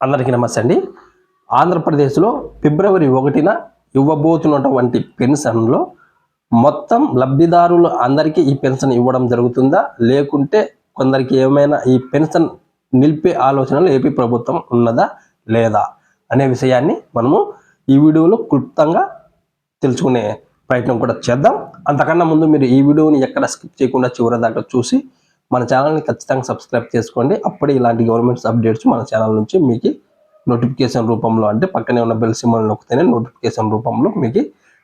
అందరికీ నమస్తే అండి. ఆంధ్రప్రదేశ్లో ఫిబ్రవరి ఒకటిన ఇవ్వబోతున్నటువంటి పెన్షన్లో మొత్తం లబ్ధిదారులు అందరికీ ఈ పెన్షన్ ఇవ్వడం జరుగుతుందా? లేకుంటే కొందరికి ఏమైనా ఈ పెన్షన్ నిలిపే ఆలోచనలు ఏపీ ప్రభుత్వం ఉన్నదా? లేదా? అనే విషయాన్ని మనము ఈ వీడియోలో క్లుప్తంగా తెలుసుకునే ప్రయత్నం కూడా చేద్దాం. అంతకన్నా ముందు మీరు ఈ వీడియోని ఎక్కడ స్కిప్ చేయకుండా చివరి దాకా చూసి మన ఛానల్ని ఖచ్చితంగా సబ్స్క్రైబ్ చేసుకోండి. అప్పుడే ఇలాంటి గవర్నమెంట్స్ అప్డేట్స్ మన ఛానల్ నుంచి మీకు నోటిఫికేషన్ రూపంలో అంటే పక్కనే ఉన్న బెల్ సింబల్ నొక్కితేనే నోటిఫికేషన్ రూపంలో మీకు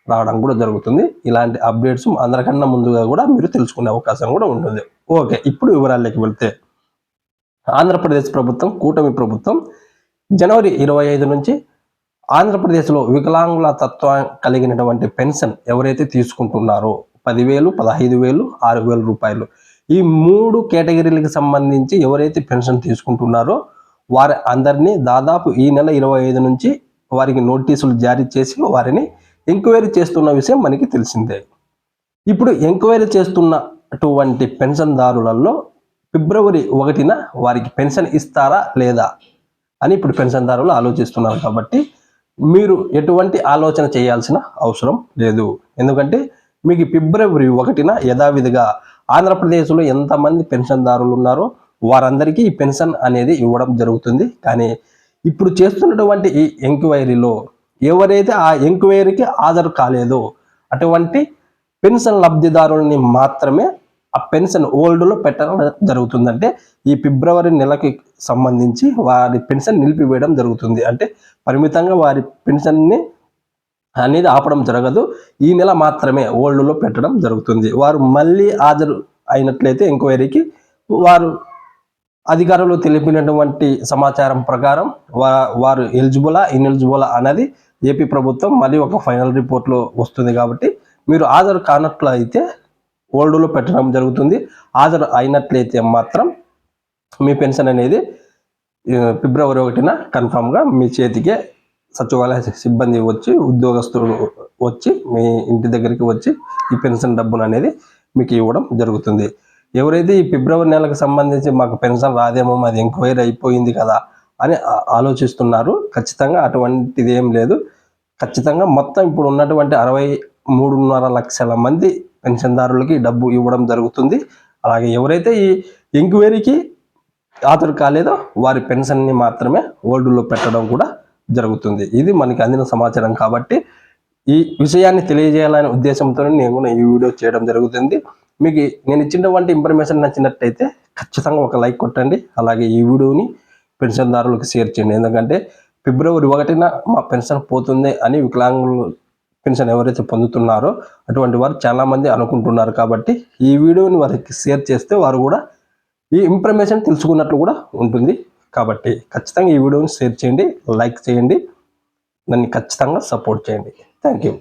రావడం కూడా జరుగుతుంది. ఇలాంటి అప్డేట్స్ అందరికన్నా ముందుగా కూడా మీరు తెలుసుకునే అవకాశం కూడా ఉంటుంది. ఓకే ఇప్పుడు వివరాల్లోకి వెళ్తే ఆంధ్రప్రదేశ్ ప్రభుత్వం కూటమి ప్రభుత్వం జనవరి ఇరవై ఐదు నుంచి ఆంధ్రప్రదేశ్లో వికలాంగుల తత్వం కలిగినటువంటి పెన్షన్ ఎవరైతే తీసుకుంటున్నారో పదివేలు పదహైదు వేలు ఆరు వేల రూపాయలు. ఈ మూడు కేటగిరీలకు సంబంధించి ఎవరైతే పెన్షన్ తీసుకుంటున్నారో వారి అందరినీ దాదాపు ఈ నెల ఇరవై ఐదు నుంచి వారికి నోటీసులు జారీ చేసి వారిని ఎంక్వైరీ చేస్తున్న విషయం మనకి తెలిసిందే. ఇప్పుడు ఎంక్వైరీ చేస్తున్నటువంటి పెన్షన్దారులలో ఫిబ్రవరి ఒకటిన వారికి పెన్షన్ ఇస్తారా లేదా అని ఇప్పుడు పెన్షన్దారులు ఆలోచిస్తున్నారు కాబట్టి మీరు ఎటువంటి ఆలోచన చేయాల్సిన అవసరం లేదు. ఎందుకంటే మీకు ఫిబ్రవరి ఒకటిన యథావిధిగా ఆంధ్రప్రదేశ్లో ఎంతమంది పెన్షన్దారులు ఉన్నారో వారందరికీ ఈ పెన్షన్ అనేది ఇవ్వడం జరుగుతుంది. కానీ ఇప్పుడు చేస్తున్నటువంటి ఈ ఎంక్వైరీలో ఎవరైతే ఆ ఎంక్వైరీకి హాజరు కాలేదో అటువంటి పెన్షన్ లబ్ధిదారుల్ని మాత్రమే ఆ పెన్షన్ ఓల్డ్లో పెట్టడం జరుగుతుందంటే ఈ ఫిబ్రవరి నెలకి సంబంధించి వారి పెన్షన్ నిలిపివేయడం జరుగుతుంది. అంటే పరిమితంగా వారి పెన్షన్ని అనేది ఆపడం జరగదు. ఈ నెల మాత్రమే ఓల్డ్లో పెట్టడం జరుగుతుంది. వారు మళ్ళీ హాజరు అయినట్లయితే ఎంక్వైరీకి వారు అధికారులు తెలిపినటువంటి సమాచారం ప్రకారం వారు ఎలిజిబులా ఇన్ఎలిజిబులా అనేది ఏపీ ప్రభుత్వం మళ్ళీ ఒక ఫైనల్ రిపోర్ట్లో వస్తుంది కాబట్టి మీరు హాజరు కానట్లయితే ఓల్డ్లో పెట్టడం జరుగుతుంది. హాజరు అయినట్లయితే మాత్రం మీ పెన్షన్ అనేది ఫిబ్రవరి ఒకటిన కన్ఫామ్గా మీ చేతికే సచివాలయ సిబ్బంది వచ్చి ఉద్యోగస్తులు వచ్చి మీ ఇంటి దగ్గరికి వచ్చి ఈ పెన్షన్ డబ్బును అనేది మీకు ఇవ్వడం జరుగుతుంది. ఎవరైతే ఈ ఫిబ్రవరి నెలకు సంబంధించి మాకు పెన్షన్ రాదేమో మాది ఎంక్వైరీ అయిపోయింది కదా అని ఆలోచిస్తున్నారు. ఖచ్చితంగా అటువంటిది ఏం లేదు. ఖచ్చితంగా మొత్తం ఇప్పుడు ఉన్నటువంటి అరవై మూడున్నర లక్షల మంది పెన్షన్దారులకి డబ్బు ఇవ్వడం జరుగుతుంది. అలాగే ఎవరైతే ఈ ఎంక్వైరీకి ఆతురు కాలేదో వారి పెన్షన్ని మాత్రమే ఓల్డ్లో పెట్టడం కూడా జరుగుతుంది. ఇది మనకి అందిన సమాచారం కాబట్టి ఈ విషయాన్ని తెలియజేయాలనే ఉద్దేశంతో నేను కూడా ఈ వీడియో చేయడం జరుగుతుంది. మీకు నేను ఇచ్చినటువంటి ఇన్ఫర్మేషన్ నచ్చినట్టయితే ఖచ్చితంగా ఒక లైక్ కొట్టండి. అలాగే ఈ వీడియోని పెన్షన్దారులకు షేర్ చేయండి. ఎందుకంటే ఫిబ్రవరి ఒకటిన మా పెన్షన్ పోతుంది అని వికలాంగులు పెన్షన్ ఎవరైతే పొందుతున్నారో అటువంటి వారు చాలామంది అనుకుంటున్నారు కాబట్టి ఈ వీడియోని వారికి షేర్ చేస్తే వారు కూడా ఈ ఇన్ఫర్మేషన్ తెలుసుకున్నట్లు కూడా ఉంటుంది. కాబట్టి ఖచ్చితంగా ఈ వీడియోని షేర్ చేయండి లైక్ చేయండి నన్ను ఖచ్చితంగా సపోర్ట్ చేయండి. Thank you